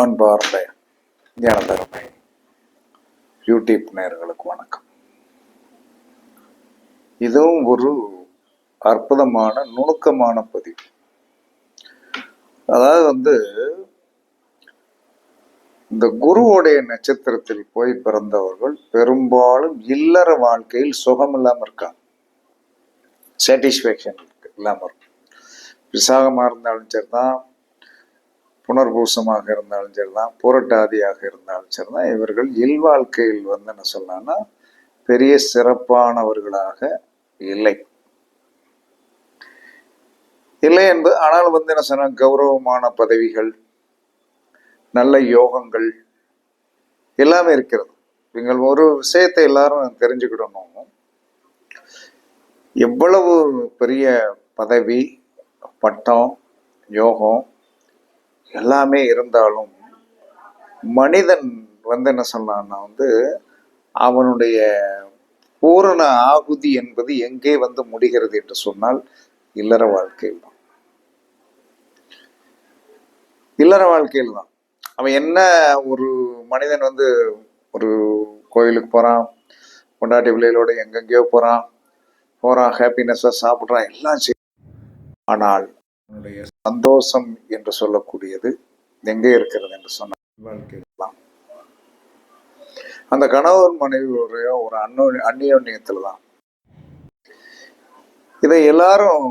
அன்பார்ந்த ஞானதருமை யூடியூப் நேர்களுக்கு வணக்கம். இதுவும் ஒரு அற்புதமான நுணுக்கமான பதிவு. அதாவது வந்து இந்த குருவோடைய நட்சத்திரத்தில் போய் பிறந்தவர்கள் பெரும்பாலும் இல்லற வாழ்க்கையில் சுகம் இல்லாம இருக்காங்க. சாட்டிஸ்ஃபேக்ஷன் இல்லாம இருக்கும் விசாகமா இருந்தாலும் சரிதான் புனர்பூசமாக இருந்தாலும் சரிதான் புரட்டாதியாக இருந்தாலும் சரிதான். இவர்கள் இல்வாழ்க்கையில் வந்து என்ன சொல்லலாம்னா பெரிய சிறப்பானவர்களாக இல்லை. இல்லை என்பது ஆனால் வந்து என்ன சொன்னால் கௌரவமான பதவிகள் நல்ல யோகங்கள் எல்லாமே இருக்கிறது. நீங்கள் ஒரு விஷயத்தை எல்லாரும் தெரிஞ்சுக்கிடணும். எவ்வளவு பெரிய பதவி பட்டம் யோகம் எல்லாமே இருந்தாலும் மனிதன் வந்து என்ன சொன்னான்னா வந்து அவனுடைய பூரண ஆகுதி என்பது எங்கே வந்து முடிகிறது என்று சொன்னால் இல்லற வாழ்க்கையில் தான். இல்லற வாழ்க்கையில் தான். அவன் என்ன ஒரு மனிதன் வந்து ஒரு கோயிலுக்கு போறான் கொண்டாட்டி பிள்ளைகளோட எங்கெங்கேயோ போறான் போறான் ஹாப்பினஸ்ஸாக சாப்பிட்றான் எல்லாம் செய்ய ஆனால் அவனுடைய சந்தோஷம் என்று சொல்லக்கூடியது எங்கே இருக்கிறது என்று சொன்ன வாழ்க்கையெல்லாம் அந்த கணவன் மனைவி ஒரு அன்னோ அந்நியோன்யத்தில் தான் இதை எல்லாரும்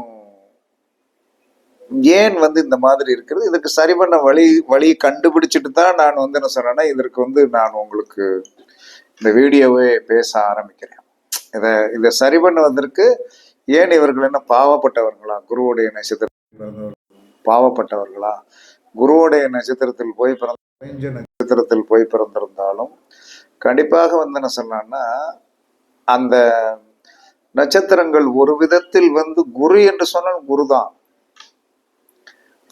ஏன் வந்து இந்த மாதிரி இருக்கிறது? இதுக்கு சரி பண்ண வழி வழியை கண்டுபிடிச்சிட்டு தான் நான் வந்து என்ன சொன்னேன்னா இதற்கு வந்து நான் உங்களுக்கு இந்த வீடியோவை பேச ஆரம்பிக்கிறேன். இதை இதை சரி பண்ண வந்திருக்கு ஏன் இவர்கள் என்ன பாவப்பட்டவர்களா? குருவுடைய நட்சத்திரம் பாவப்பட்டவர்களா? குருவுடைய நட்சத்திரத்தில் போய் பிறந்த நட்சத்திரத்தில் போய் பிறந்திருந்தாலும் கண்டிப்பாக வந்து என்ன சொல்லலாம்னா அந்த நட்சத்திரங்கள் ஒரு விதத்தில் வந்து குரு என்று சொன்னால் குரு தான்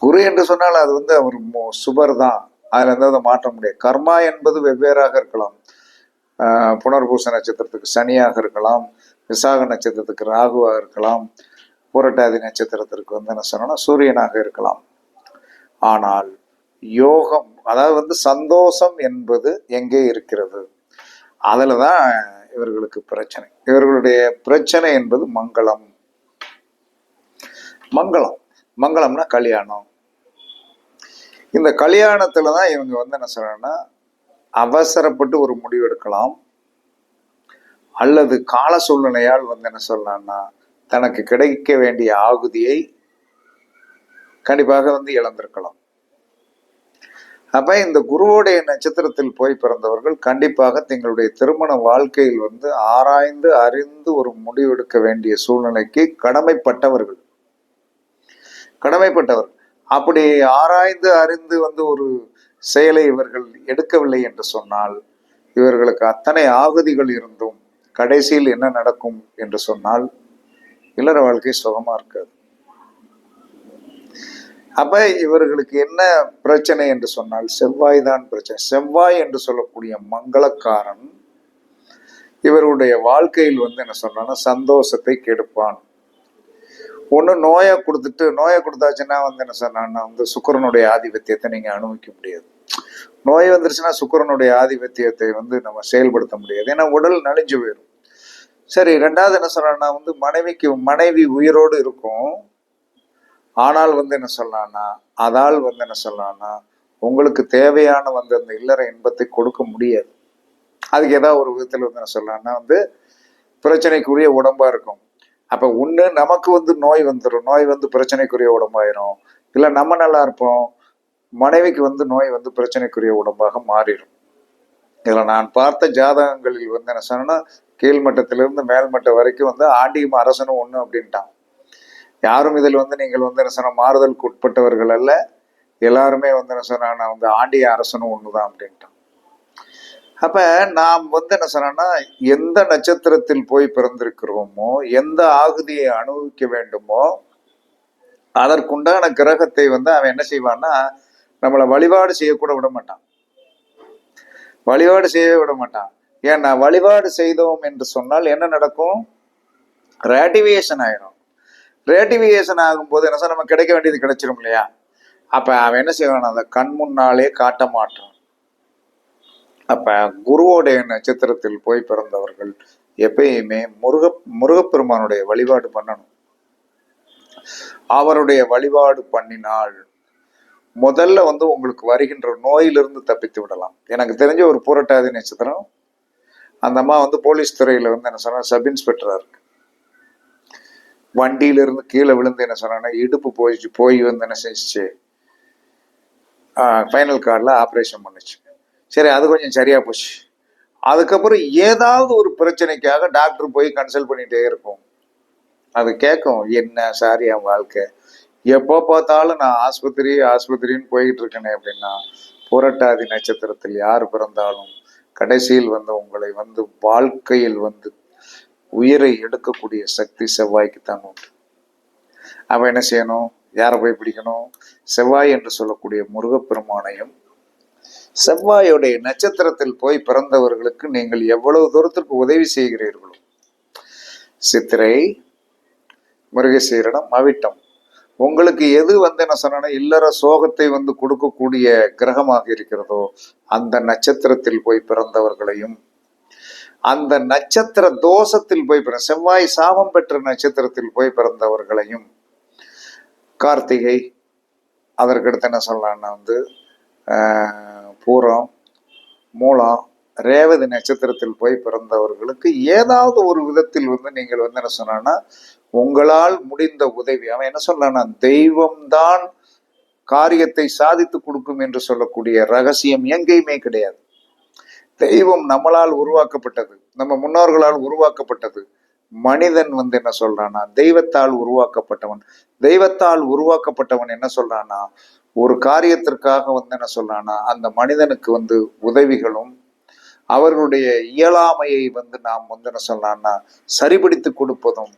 குரு என்று சொன்னால் அது வந்து அவர் சுபர் தான் அதுல இருந்து அதை மாற்ற முடியாது கர்மா என்பது வெவ்வேறாக இருக்கலாம். ஆஹ் புனர்பூச நட்சத்திரத்துக்கு சனியாக இருக்கலாம். விசாக நட்சத்திரத்துக்கு ராகுவாக இருக்கலாம். புரட்டாதி நட்சத்திரத்திற்கு வந்து என்ன சொன்னா சூரியனாக இருக்கலாம். ஆனால் யோகம் அதாவது வந்து சந்தோஷம் என்பது எங்கே இருக்கிறது? அதில் தான் இவர்களுக்கு பிரச்சனை. இவர்களுடைய பிரச்சனை என்பது மங்களம். மங்களம். மங்களம்னா கல்யாணம். இந்த கல்யாணத்துல தான் இவங்க வந்து என்ன சொல்றாங்கன்னா அவசரப்பட்டு ஒரு முடிவு எடுக்கலாம். அல்லது கால சூழ்நிலையால் வந்து என்ன சொல்லலாம்னா தனக்கு கிடைக்க வேண்டிய ஆகுதியை கண்டிப்பாக வந்து இழந்திருக்கலாம். அப்ப இந்த குருவோடைய நட்சத்திரத்தில் போய் பிறந்தவர்கள் கண்டிப்பாக தங்களுடைய திருமண வாழ்க்கையில் வந்து ஆராய்ந்து அறிந்து ஒரு முடிவெடுக்க வேண்டிய சூழ்நிலைக்கு கடமைப்பட்டவர்கள். கடமைப்பட்டவர் அப்படி ஆராய்ந்து அறிந்து வந்து ஒரு செயலை இவர்கள் எடுக்கவில்லை என்று சொன்னால் இவர்களுக்கு அத்தனை ஆகுதிகள் இருந்தும் கடைசியில் என்ன நடக்கும் என்று சொன்னால் இல்லற வாழ்க்கை சுகமா இருக்காது. அப்ப இவர்களுக்கு என்ன பிரச்சனை என்று சொன்னால் செவ்வாய் தான் பிரச்சனை. செவ்வாய் என்று சொல்லக்கூடிய மங்களக்காரன் இவருடைய வாழ்க்கையில் வந்து என்ன சொன்னா சந்தோஷத்தை கெடுப்பான். ஒண்ணு நோயை கொடுத்துட்டு நோயை கொடுத்தாச்சுன்னா வந்து என்ன சொன்னான்னா வந்து சுக்கிரனுடைய ஆதிபத்தியத்தை நீங்க அனுபவிக்க முடியாது. நோய் வந்துருச்சுன்னா சுக்கரனுடைய ஆதிபத்தியத்தை வந்து நம்ம செயல்படுத்த முடியாது. ஏன்னா உடல் நலிஞ்சு போயிடும் சரி ரெண்டாவது என்ன சொல்றான்னா வந்து மனைவிக்கு மனைவி உயிரோடு இருக்கும். ஆனால் வந்து என்ன சொல்லலான்னா அதால் வந்து என்ன சொல்லலாம்னா உங்களுக்கு தேவையான வந்து அந்த இல்லற இன்பத்தை கொடுக்க முடியாது. அதுக்கு ஏதாவது ஒரு விதத்தில் வந்து என்ன சொல்லலாம்னா வந்து பிரச்சனைக்குரிய உடம்பா இருக்கும். அப்ப ஒண்ணு நமக்கு வந்து நோய் வந்துடும் நோய் வந்து பிரச்சனைக்குரிய உடம்பாயிரும். இல்லை நம்ம நல்லா இருப்போம். மனைவிக்கு வந்து நோய் வந்து பிரச்சனைக்குரிய உடம்பாக மாறிடும் இதில் நான் பார்த்த ஜாதகங்களில் வந்து என்ன சொன்னா கீழ்மட்டத்திலிருந்து மேல்மட்டம் வரைக்கும் வந்து ஆண்டியும் அரசனும் ஒன்று அப்படின்ட்டான். யாரும் இதில் வந்து நீங்கள் வந்து என்ன சொன்ன மாறுதலுக்கு உட்பட்டவர்கள் அல்ல எல்லாருமே வந்து என்ன சொன்னா நான் வந்து ஆண்டிய அரசனும் ஒன்று தான் அப்படின்ட்டான். அப்போ நாம் வந்து என்ன சொன்னா எந்த நட்சத்திரத்தில் போய் பிறந்திருக்கிறோமோ எந்த ஆகுதியை அனுபவிக்க வேண்டுமோ அதற்குண்டான கிரகத்தை வந்து அவன் என்ன செய்வான்னா நம்மளை வழிபாடு செய்யக்கூட விட மாட்டான். வழிபாடு செய்யவே விட மாட்டான். ஏன்னா வழிபாடு செய்தோம் என்று சொன்னால் என்ன நடக்கும்? ரேட்டிவியேஷன் ஆயிரும். ரேட்டிவியேஷன் ஆகும்போது என்ன சார் நம்ம கிடைக்க வேண்டியது கிடைச்சிரும் இல்லையா? அப்ப அவன் என்ன செய்வான்? அதை கண் முன்னாலே காட்ட மாட்டான். அப்ப குருவோடைய நட்சத்திரத்தில் போய் பிறந்தவர்கள் எப்பயுமே முருக முருகப்பெருமானுடைய வழிபாடு பண்ணணும். அவருடைய வழிபாடு பண்ணினால் முதல்ல வந்து உங்களுக்கு வருகின்ற நோயிலிருந்து தப்பித்து விடலாம். எனக்கு தெரிஞ்ச ஒரு பூரட்டாதி நட்சத்திரம் அந்த அம்மா வந்து போலீஸ் துறையில் வந்து என்ன சொன்னால் சப் இன்ஸ்பெக்டரா இருக்கு. வண்டியில இருந்து கீழே விழுந்து என்ன சொன்னா இடுப்பு போயிடுச்சு போய் வந்து என்ன செஞ்சிச்சு ஃபைனல் கார்டில் ஆப்ரேஷன் பண்ணுச்சு. சரி அது கொஞ்சம் சரியாக போச்சு. அதுக்கப்புறம் ஏதாவது ஒரு பிரச்சனைக்காக டாக்டர் போய் கன்சல்ட் பண்ணிகிட்டே இருக்கும். அது கேட்கும் என்ன சாரி என் வாழ்க்கை. எப்போ பார்த்தாலும் நான் ஆஸ்பத்திரி ஆஸ்பத்திரின்னு போய்கிட்டு இருக்கேனே அப்படின்னா புரட்டாதி நட்சத்திரத்தில் யார் பிறந்தாலும் கடைசியில் வந்து உங்களை வந்து வாழ்க்கையில் வந்து உயிரை எடுக்கக்கூடிய சக்தி செவ்வாய்க்கு தான் உண்டு. அவ என்ன செய்யணும்? யாரை போய் பிடிக்கணும்? செவ்வாய் என்று சொல்லக்கூடிய முருகப்பெருமானையும் செவ்வாயுடைய நட்சத்திரத்தில் போய் பிறந்தவர்களுக்கு நீங்கள் எவ்வளவு தூரத்திற்கு உதவி செய்கிறீர்களோ? சித்திரை மிருகசீரணம் அவிட்டம். உங்களுக்கு எது வந்து என்ன சொன்னா இல்லற சோகத்தை வந்து கொடுக்கக்கூடிய கிரகமாக இருக்கிறதோ அந்த நட்சத்திரத்தில் போய் பிறந்தவர்களையும் அந்த நட்சத்திர தோஷத்தில் போய் பிற செவ்வாய் சாபம் பெற்ற நட்சத்திரத்தில் போய் பிறந்தவர்களையும் கார்த்திகை அதற்கடுத்து என்ன சொல்லலாம்னா வந்து ஆஹ், பூரம் மூலம் ரேவதி நட்சத்திரத்தில் போய் பிறந்தவர்களுக்கு ஏதாவது ஒரு விதத்தில் வந்து நீங்கள் வந்து என்ன சொன்னா உங்களால் முடிந்த உதவி. அவன் என்ன சொல்றான்னா தெய்வம்தான் காரியத்தை சாதித்து கொடுக்கும் என்று சொல்லக்கூடிய ரகசியம் எங்கேயுமே கிடையாது. தெய்வம் நம்மளால் உருவாக்கப்பட்டது நம்ம முன்னோர்களால் உருவாக்கப்பட்டது. மனிதன் வந்து என்ன சொல்றான்னா தெய்வத்தால் உருவாக்கப்பட்டவன். தெய்வத்தால் உருவாக்கப்பட்டவன் என்ன சொல்றானா ஒரு காரியத்திற்காக வந்து என்ன சொல்றானா அந்த மனிதனுக்கு வந்து உதவிகளும் அவர்களுடைய இயலாமையை வந்து நாம் வந்து என்ன சொல்லலாம்னா சரிபடுத்தி கொடுப்பதும்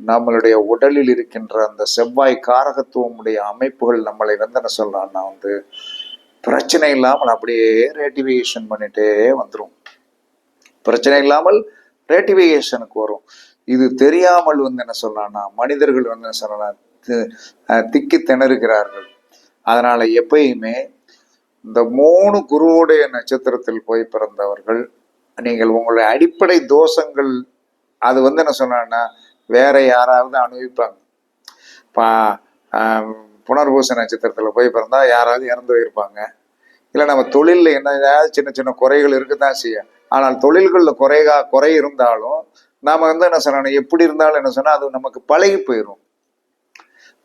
நம்மளுடைய உடலில் இருக்கின்ற அந்த செவ்வாய் காரகத்துவம் உடைய அமைப்புகள் நம்மளை வந்து என்ன சொல்லலாம்னா வந்து பிரச்சனை இல்லாமல் அப்படியே ரேட்டிவேஷன் பண்ணிட்டே வந்துரும். பிரச்சனை இல்லாமல் ரேட்டிவேஷனுக்கு வரும். இது தெரியாமல் வந்து என்ன சொல்லலாம்னா மனிதர்கள் வந்து என்ன சொல்லலாம் திக்கி திணறுகிறார்கள். அதனால எப்பயுமே இந்த மூணு குருவுடைய நட்சத்திரத்தில் போய் பிறந்தவர்கள் நீங்கள் உங்களுடைய அடிப்படை தோஷங்கள் அது வந்து என்ன சொன்னா வேற யாராவது அனுபவிப்பாங்க. பா ஆஹ் புனர்பூச நட்சத்திரத்தில் போய் பிறந்தா யாராவது இறந்து போயிருப்பாங்க. இல்லை நம்ம தொழிலில் என்ன ஏதாவது சின்ன சின்ன குறைகள் இருக்குதான் செய்யும். ஆனால் தொழில்களில் குறைகா குறை இருந்தாலும் நாம வந்து என்ன சொல்லணும் எப்படி இருந்தாலும் என்ன சொன்னா அது நமக்கு பழகி போயிடும்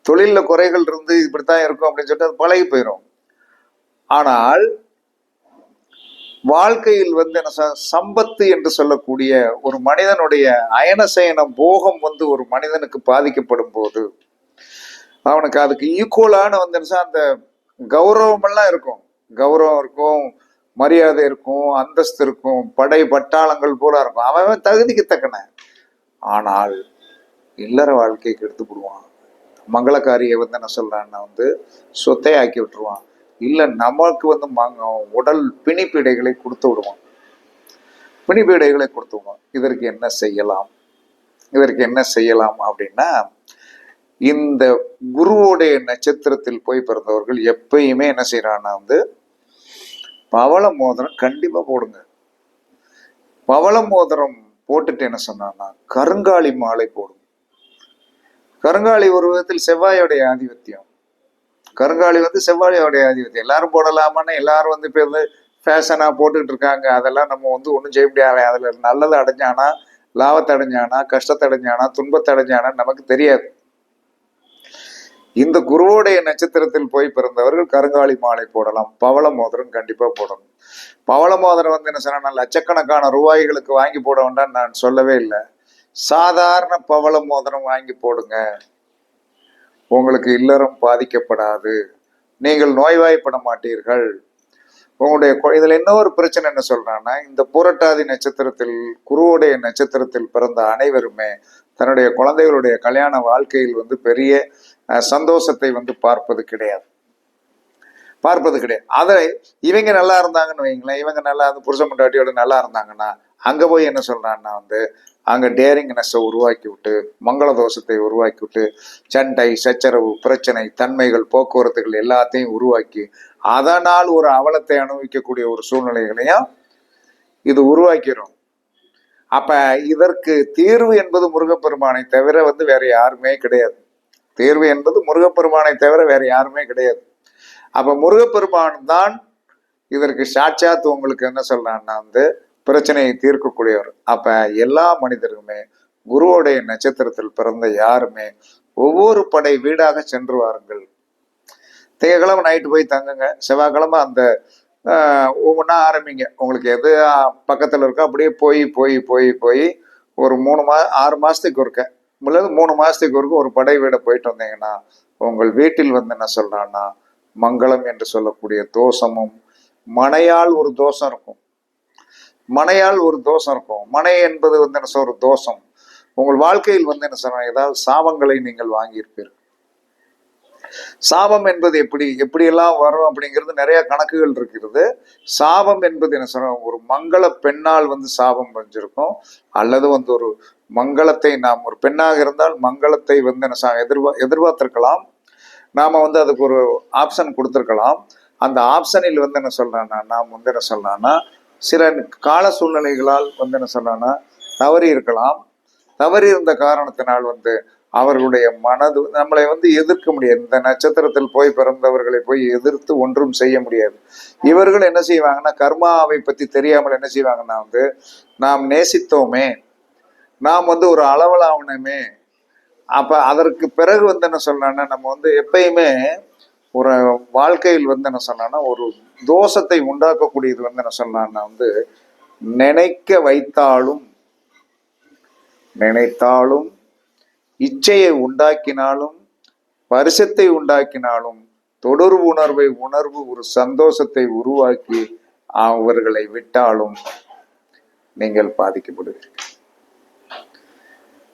தொழிலில் குறைகள் இருந்து இப்படித்தான் இருக்கும் அப்படின்னு சொல்லிட்டு அது பழகி போயிடும் ஆனால் வாழ்க்கையில் வந்து என்ன சம்பத்து என்று சொல்லக்கூடிய ஒரு மனிதனுடைய அயனசயனம் போகம் வந்து ஒரு மனிதனுக்கு பாதிக்கப்படும் போது அவனுக்கு அதுக்கு ஈக்குவலான வந்து என்ன அந்த கௌரவமெல்லாம் இருக்கும். கௌரவம் இருக்கும் மரியாதை இருக்கும் அந்தஸ்து இருக்கும் படை பட்டாளங்கள் போல இருக்கும். அவன் தகுதிக்கு தக்கன ஆனால் இல்லற வாழ்க்கைக்கு எடுத்து போடுவான். மங்களக்காரியை வந்து என்ன சொல்றான்னா வந்து சொத்தை ஆக்கி விட்டுருவான். இல்லை நமக்கு வந்து உடல் பிணிப்பீடைகளை கொடுத்து விடுவான். பிணிப்பீடைகளை கொடுத்து விடுவான். இதற்கு என்ன செய்யலாம்? இதற்கு என்ன செய்யலாம் அப்படின்னா இந்த குருவுடைய நட்சத்திரத்தில் போய் பிறந்தவர்கள் எப்பயுமே என்ன செய்யறான்னா வந்து பவள மோதிரம் கண்டிப்பா போடுங்க. பவள மோதிரம் போட்டுட்டு என்ன சொன்னான்னா கருங்காலி மாலை போடும் கருங்காலி ஒரு விதத்தில் செவ்வாயோடைய ஆதிபத்தியம். கருங்காலி வந்து செவ்வாயோடைய ஆதிபத்தியம் எல்லாரும் போடலாமான்னு எல்லாரும் வந்து இப்போ வந்து ஃபேஷனா போட்டுக்கிட்டு இருக்காங்க அதெல்லாம் நம்ம வந்து ஒன்றும் செய்ய முடியாது. அதுல நல்லதை அடைஞ்சானா லாபத்தை அடைஞ்சானா கஷ்டத்தை அடைஞ்சானா துன்பத்தை அடைஞ்சானா நமக்கு தெரியாது. இந்த குருவோடைய நட்சத்திரத்தில் போய் பிறந்தவர்கள் கருங்காலி மாலை போடலாம். பவள மோதிரம் கண்டிப்பா போடணும். பவள மோதிரம் வந்து என்ன சொன்னா லட்சக்கணக்கான ரூபாய்களுக்கு வாங்கி போட வேண்டாம்னு நான் சொல்லவே இல்லை. சாதாரண பவள மோதிரம் வாங்கி போடுங்க. உங்களுக்கு இல்லறம் பாதிக்கப்படாது. நீங்கள் நோய்வாய்ப்பட மாட்டீர்கள். உங்களுடைய இதில் இன்னொரு பிரச்சனை என்ன சொல்றான்னா இந்த பூரட்டாதி நட்சத்திரத்தில் குருவுடைய நட்சத்திரத்தில் பிறந்த அனைவருமே தன்னுடைய குழந்தைகளுடைய கல்யாண வாழ்க்கையில் வந்து பெரிய அஹ், சந்தோஷத்தை வந்து பார்ப்பது கிடையாது. பார்ப்பது கிடையாது. அதை இவங்க நல்லா இருந்தாங்கன்னு வைங்களேன் இவங்க நல்லா இருந்து புருஷ முண்டாட்டியோட நல்லா இருந்தாங்கன்னா அங்க போய் என்ன சொல்றான்னா வந்து அங்கே டேரிங்னஸை உருவாக்கி விட்டு மங்கள தோஷத்தை உருவாக்கி விட்டு சண்டை சச்சரவு பிரச்சனை தன்மைகள் போக்குவரத்துகள் எல்லாத்தையும் உருவாக்கி அதனால் ஒரு அவலத்தை அனுபவிக்கக்கூடிய ஒரு சூழ்நிலைகளையும் இது உருவாக்கிடும் அப்ப இதற்கு தீர்வு என்பது முருகப்பெருமானை தவிர வந்து வேற யாருமே கிடையாது. தீர்வு என்பது முருகப்பெருமானை தவிர வேற யாருமே கிடையாது. அப்ப முருகப்பெருமான் தான் இதற்கு சாட்சாத்து உங்களுக்கு என்ன சொல்றான்னா வந்து பிரச்சனையை தீர்க்கக்கூடியவர். அப்ப எல்லா மனிதருமே குருவோடைய நட்சத்திரத்தில் பிறந்த யாருமே ஒவ்வொரு படை வீடாக சென்று வாருங்கள். திங்கக்கிழமை நைட்டு போய் தங்குங்க. செவ்வாய்க்கிழமை அந்த ஒவ்வொன்றா ஆரம்பிங்க. உங்களுக்கு எது பக்கத்தில் இருக்கோ அப்படியே போய் போய் போய் போய் ஒரு மூணு மா ஆறு மாதத்துக்கு ஒருக்க அல்லது மூணு மாதத்துக்கு ஒருக்க ஒரு படை வீடை போயிட்டு வந்தீங்கன்னா உங்கள் வீட்டில் வந்து என்ன சொல்கிறான்னா மங்களம் என்று சொல்லக்கூடிய தோஷமும் மனையால் ஒரு தோஷம் இருக்கும். மனையால் ஒரு தோஷம் இருக்கும். மனை என்பது வந்து என்ன சொல்ற ஒரு தோஷம். உங்கள் வாழ்க்கையில் வந்து என்ன சொல்றாங்க ஏதாவது சாபங்களை நீங்கள் வாங்கியிருப்பீர்கள். சாபம் என்பது எப்படி எப்படியெல்லாம் வரும் அப்படிங்கிறது நிறைய கணக்குகள் இருக்கிறது. சாபம் என்பது என்ன சொல்ற ஒரு மங்கள பெண்ணால் வந்து சாபம் வஞ்சிருக்கும் அல்லது வந்து ஒரு மங்களத்தை நாம் ஒரு பெண்ணாக இருந்தால் மங்களத்தை வந்து என்ன சா- எதிர்பா எதிர்பார்த்திருக்கலாம். நாம வந்து அதுக்கு ஒரு ஆப்ஷன் கொடுத்துருக்கலாம். அந்த ஆப்ஷனில் வந்து என்ன சொல்றான்னா நாம் வந்து என்ன சொல்லலாம்னா சில கால சூழ்நிலைகளால் வந்து என்ன சொல்லலாம்னா தவறி இருக்கலாம். தவறி இருந்த காரணத்தினால் வந்து அவர்களுடைய மனது நம்மளை வந்து எதிர்க்க முடியாது. இந்த நட்சத்திரத்தில் போய் பிறந்தவர்களை போய் எதிர்த்து ஒன்றும் செய்ய முடியாது. இவர்கள் என்ன செய்வாங்கன்னா கர்மாவை பற்றி தெரியாமல் என்ன செய்வாங்கன்னா வந்து நாம் நேசித்தோமே நாம் வந்து ஒரு அளவலாவணமே. அப்போ அதற்கு பிறகு வந்து என்ன சொல்லலாம்னா நம்ம வந்து எப்பயுமே ஒரு வாழ்க்கையில் வந்து என்ன சொன்னான்னா ஒரு தோஷத்தை உண்டாக்கக்கூடியது வந்து என்ன சொன்னான்னா வந்து நினைக்க வைத்தாலும் நினைத்தாலும் இச்சையை உண்டாக்கினாலும் பரிசத்தை உண்டாக்கினாலும் தொடர்பு உணர்வை உணர்வு ஒரு சந்தோஷத்தை உருவாக்கி அவர்களை விட்டாலும் நீங்கள் பாதிக்கப்படுவீர்கள்.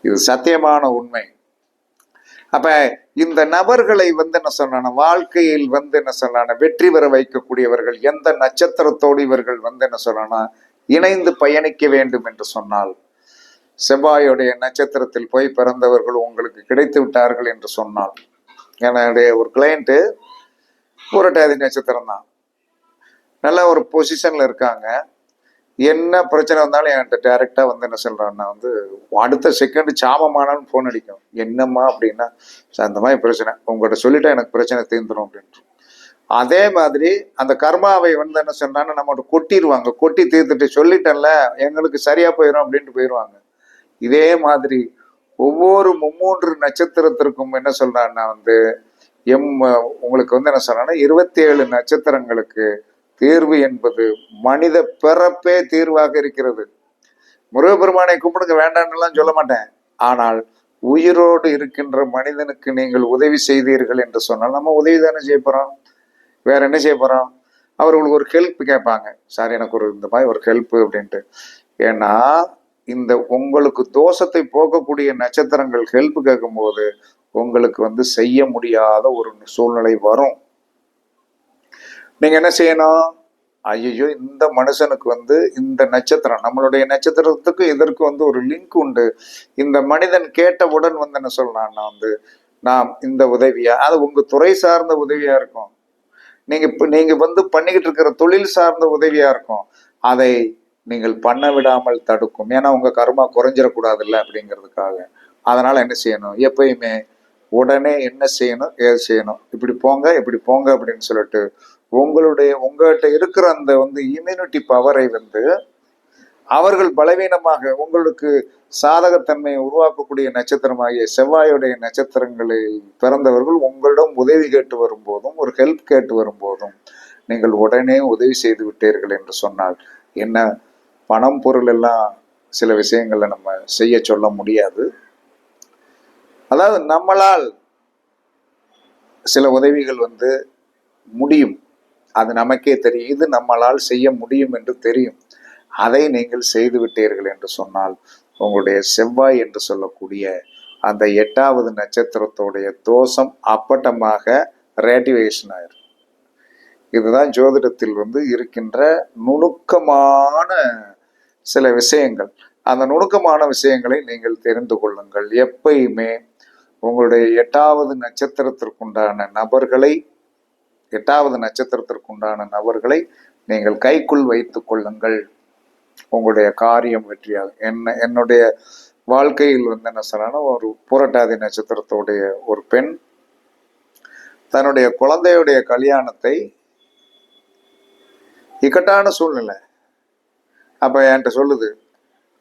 இது சத்தியமான உண்மை. அப்ப இந்த நபர்களை வந்து என்ன சொன்னான வாழ்க்கையில் வந்து என்ன சொன்னான வெற்றி பெற வைக்கக்கூடியவர்கள் எந்த நட்சத்திரத்தோடு இவர்கள் வந்து என்ன சொன்னானா இணைந்து பயணிக்க வேண்டும் என்று சொன்னால் செவ்வாயுடைய நட்சத்திரத்தில் போய் பிறந்தவர்கள் உங்களுக்கு கிடைத்து விட்டார்கள் என்று சொன்னால் என்னுடைய ஒரு கிளையண்ட்டு புரட்டாதி நட்சத்திரம் தான் நல்ல ஒரு பொசிஷன்ல இருக்காங்க. என்ன பிரச்சனை வந்தாலும் என்கிட்ட டேரெக்டாக வந்து என்ன சொல்கிறான்னா வந்து அடுத்த செகண்ட் சாமமானாலும் ஃபோன் அடிக்கும். என்னம்மா அப்படின்னா அந்த மாதிரி பிரச்சனை. உங்கள்கிட்ட சொல்லிட்டா எனக்கு பிரச்சனை தீர்ந்துடும் அப்படின்ட்டு அதே மாதிரி அந்த கர்மாவை வந்து என்ன சொன்னான்னு நம்மகிட்ட கொட்டிடுவாங்க கொட்டி தீர்த்துட்டு சொல்லிட்டேன்ல எங்களுக்கு சரியா போயிடும் அப்படின்ட்டு போயிடுவாங்க. இதே மாதிரி ஒவ்வொரு மும்மூன்று நட்சத்திரத்திற்கும் என்ன சொல்றான்னா வந்து எம் உங்களுக்கு வந்து என்ன சொல்றாங்கன்னா இருபத்தி ஏழு நட்சத்திரங்களுக்கு தீர்வு என்பது மனித பிறப்பே தீர்வாக இருக்கிறது. முருகப்பெருமானை கும்பிடுங்க வேண்டாம்னுலாம் சொல்ல மாட்டேன். ஆனால் உயிரோடு இருக்கின்ற மனிதனுக்கு நீங்கள் உதவி செய்தீர்கள் என்று சொன்னால் நம்ம உதவி தானே செய்ய போகிறோம் வேற என்ன செய்ய போகிறோம் அவர்களுக்கு ஒரு ஹெல்ப் கேட்பாங்க. சார் எனக்கு ஒரு இந்த மாதிரி ஒரு ஹெல்ப் அப்படின்ட்டு. ஏன்னா இந்த உங்களுக்கு தோஷத்தை போக்கக்கூடிய நட்சத்திரங்கள் ஹெல்ப் கேட்கும்போது உங்களுக்கு வந்து செய்ய முடியாத ஒரு சூழ்நிலை வரும். நீங்க என்ன செய்யணும்? ஐயோ இந்த மனுஷனுக்கு வந்து இந்த நட்சத்திரம் நம்மளுடைய நட்சத்திரத்துக்கு இதற்கு வந்து ஒரு லிங்க் உண்டு. இந்த மனிதன் கேட்டவுடன் வந்து என்ன சொல்லலாம்னா வந்து நாம் இந்த உதவியா? அது உங்க துறை சார்ந்த உதவியா இருக்கும். நீங்க இப்ப நீங்க வந்து பண்ணிக்கிட்டு இருக்கிற தொழில் சார்ந்த உதவியா இருக்கும். அதை நீங்கள் பண்ண விடாமல் தடுக்கும். ஏன்னா உங்க கர்மா குறைஞ்சிடக்கூடாதுல்ல அப்படிங்கிறதுக்காக. அதனால என்ன செய்யணும்? எப்பயுமே உடனே என்ன செய்யணும்? ஏது செய்யணும்? இப்படி போங்க இப்படி போங்க அப்படின்னு சொல்லிட்டு உங்களுடைய உங்கள்கிட்ட இருக்கிற அந்த வந்து இம்யூனிட்டி பவரை வந்து அவர்கள் பலவீனமாக உங்களுக்கு சாதகத்தன்மையை உருவாக்கக்கூடிய நட்சத்திரமாகிய செவ்வாயுடைய நட்சத்திரங்களை பிறந்தவர்கள் உங்களிடம் உதவி கேட்டு வரும்போதும் ஒரு ஹெல்ப் கேட்டு வரும்போதும் நீங்கள் உடனே உதவி செய்து விட்டீர்கள் என்று சொன்னால் என்ன? பணம் பொருள் எல்லாம் சில விஷயங்களை நம்ம செய்ய சொல்ல முடியாது. அதாவது நம்மளால் சில உதவிகள் வந்து முடியும். அது நமக்கே தெரியும். இது நம்மளால் செய்ய முடியும் என்று தெரியும். அதை நீங்கள் செய்து விட்டீர்கள் என்று சொன்னால் உங்களுடைய செவ்வாய் என்று சொல்லக்கூடிய அந்த எட்டாவது நட்சத்திரத்துடைய தோஷம் அப்பட்டமாக ரேட்டிவேஷன் ஆயிரும். இதுதான் ஜோதிடத்தில் வந்து இருக்கின்ற நுணுக்கமான சில விஷயங்கள். அந்த நுணுக்கமான விஷயங்களை நீங்கள் தெரிந்து கொள்ளுங்கள். எப்பயுமே உங்களுடைய எட்டாவது நட்சத்திரத்திற்குண்டான நபர்களை எட்டாவது நட்சத்திரத்திற்குண்டான நபர்களை நீங்கள் கைக்குள் வைத்து கொள்ளுங்கள். உங்களுடைய காரியம் வெற்றியாகும் என்ன என்னுடைய வாழ்க்கையில் வந்து என்ன சொல்லணும் ஒரு புரட்டாதி நட்சத்திரத்துடைய ஒரு பெண் தன்னுடைய குழந்தையுடைய கல்யாணத்தை இக்கட்டான சூழ்நிலை. அப்ப என்கிட்ட சொல்லுது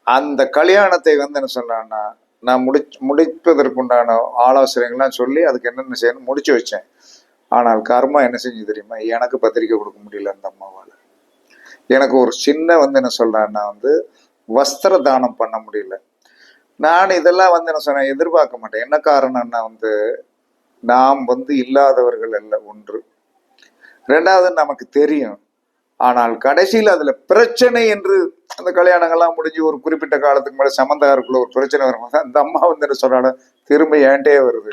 அந்த கல்யாணத்தை வந்து என்ன சொன்னான்னா நான் முடிச் முடிப்பதற்குண்டான ஆலோசனைகள்லாம் சொல்லி அதுக்கு என்னென்ன செய்யணும் முடிச்சு வச்சேன். ஆனால் கர்மா என்ன செஞ்சு தெரியுமா? எனக்கு பத்திரிக்கை கொடுக்க முடியல அந்த அம்மாவால். எனக்கு ஒரு சின்ன வந்து என்ன சொல்கிறேன்னா வந்து வஸ்திர தானம் பண்ண முடியல. நான் இதெல்லாம் வந்து என்ன சொன்னேன் எதிர்பார்க்க மாட்டேன். என்ன காரணம்னா வந்து நாம் வந்து இல்லாதவர்கள் அல்ல ஒன்று. ரெண்டாவது நமக்கு தெரியும். ஆனால் கடைசியில் அதில் பிரச்சனை என்று அந்த கல்யாணங்கள்லாம் முடிஞ்சு ஒரு குறிப்பிட்ட காலத்துக்கு மேலே சம்மந்தாருக்குள்ள ஒரு பிரச்சனை வரும்போது அந்த அம்மா வந்து என்ன சொல்கிறாங்க திரும்ப ஏன்ட்டே வருது.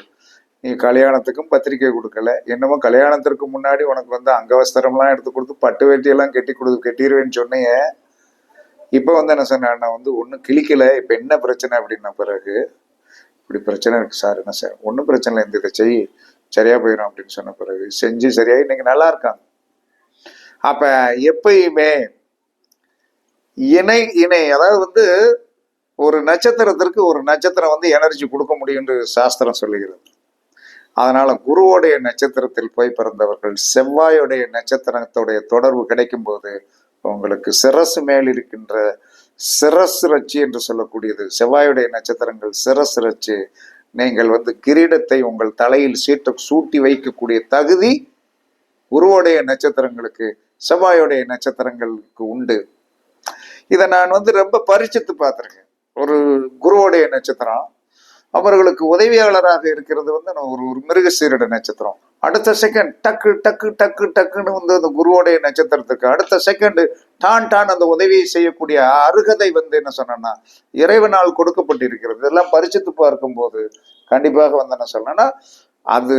நீ கல்யாணத்துக்கும் பத்திரிக்கை கொடுக்கல. என்னமோ கல்யாணத்திற்கு முன்னாடி உனக்கு வந்து அங்கவஸ்திரம்லாம் எடுத்து கொடுத்து பட்டு வேட்டியெல்லாம் கட்டி கொடுத்து கட்டிடுவேன்னு சொன்னேன் இப்போ வந்து என்ன சொன்னேன் வந்து ஒன்றும் கிழிக்கல. இப்போ என்ன பிரச்சனை அப்படின்ன பிறகு இப்படி பிரச்சனை இருக்கு சார் என்ன சார்? ஒன்றும் பிரச்சனை இல்லை இந்த இதை செய் சரியா போயிடும் அப்படின்னு சொன்ன பிறகு செஞ்சு சரியாக இன்னைக்கு நல்லா இருக்காங்க அப்ப எப்பயுமே இணை இணை அதாவது வந்து ஒரு நட்சத்திரத்திற்கு ஒரு நட்சத்திரம் வந்து எனர்ஜி கொடுக்க முடியும் என்று சாஸ்திரம் சொல்லுகிறது. அதனால குருவோடைய நட்சத்திரத்தில் போய் பிறந்தவர்கள் செவ்வாயுடைய நட்சத்திரத்துடைய தொடர்பு கிடைக்கும் போது உங்களுக்கு சிரசு மேல் இருக்கின்ற சிரசு ரச்சி என்று சொல்லக்கூடியது. செவ்வாயுடைய நட்சத்திரங்கள் சிரசு ரச்சி நீங்கள் வந்து கிரீடத்தை உங்கள் தலையில் சீட்டு சூட்டி வைக்கக்கூடிய தகுதி குருவோடைய நட்சத்திரங்களுக்கு செவ்வாயுடைய நட்சத்திரங்களுக்கு உண்டு. இதை நான் வந்து ரொம்ப பரிச்சித்து பார்த்துருக்கேன். ஒரு குருவோடைய நட்சத்திரம். அவர்களுக்கு உதவியாளராக இருக்கிறது வந்து நான் ஒரு ஒரு மிருகசீரட நட்சத்திரம். அடுத்த செகண்ட் டக்கு டக்கு டக்கு டக்குன்னு வந்து அந்த குருவோடைய நட்சத்திரத்துக்கு. அடுத்த செகண்ட் டான் டான் அந்த உதவியை செய்யக்கூடிய அருகதை வந்து என்ன சொன்னேன்னா இறைவனால் கொடுக்கப்பட்டிருக்கிறது. இதெல்லாம் பரிச்சித்து பார்க்கும்போது கண்டிப்பாக வந்து என்ன சொல்லணும்னா அது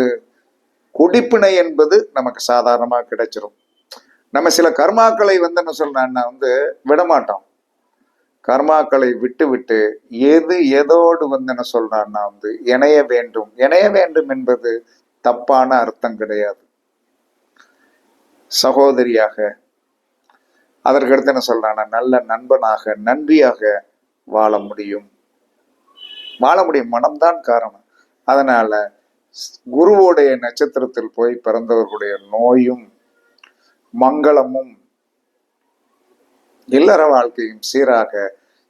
குடிப்பினை என்பது நமக்கு சாதாரணமாக கிடைச்சிரும். நம்ம சில கர்மாக்களை வந்து என்ன சொல்றேன்னா வந்து விடமாட்டோம். கர்மாக்களை விட்டுவிட்டு எது எதோடு வந்து என்ன சொல்றான்னா வந்து இணைய வேண்டும். இணைய வேண்டும் என்பது தப்பான அர்த்தம் கிடையாது. சகோதரியாக அதற்கடுத்து என்ன சொல்றான்னா நல்ல நண்பனாக நன்றியாக வாழ முடியும். வாழ முடியும். மனம்தான் காரணம். அதனால குருவோடைய நட்சத்திரத்தில் போய் பிறந்தவர்களுடைய நோயும் மங்களமும் இல்லற வாழ்க்கையும் சீராக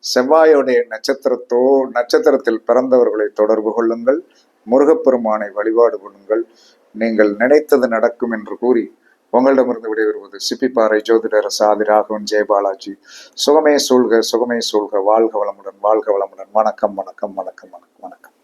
செவ்வாயோடைய நட்சத்திரத்தோ நட்சத்திரத்தில் பிறந்தவர்களை தொடர்பு கொள்ளுங்கள். முருகப்பெருமானை வழிபாடு பண்ணுங்கள். நீங்கள் நினைத்தது நடக்கும் என்று கூறி உங்களிடமிருந்து விடைபெறுவது சிப்பிப்பாறை ஜோதிடர் சாதி ராகவன் ஜெயபாலாஜி சுகமே சூழ்க சுகமே சூழ்க. வாழ்க வளமுடன் வாழ்க வளமுடன். வணக்கம் வணக்கம் வணக்கம் வணக்கம் வணக்கம்.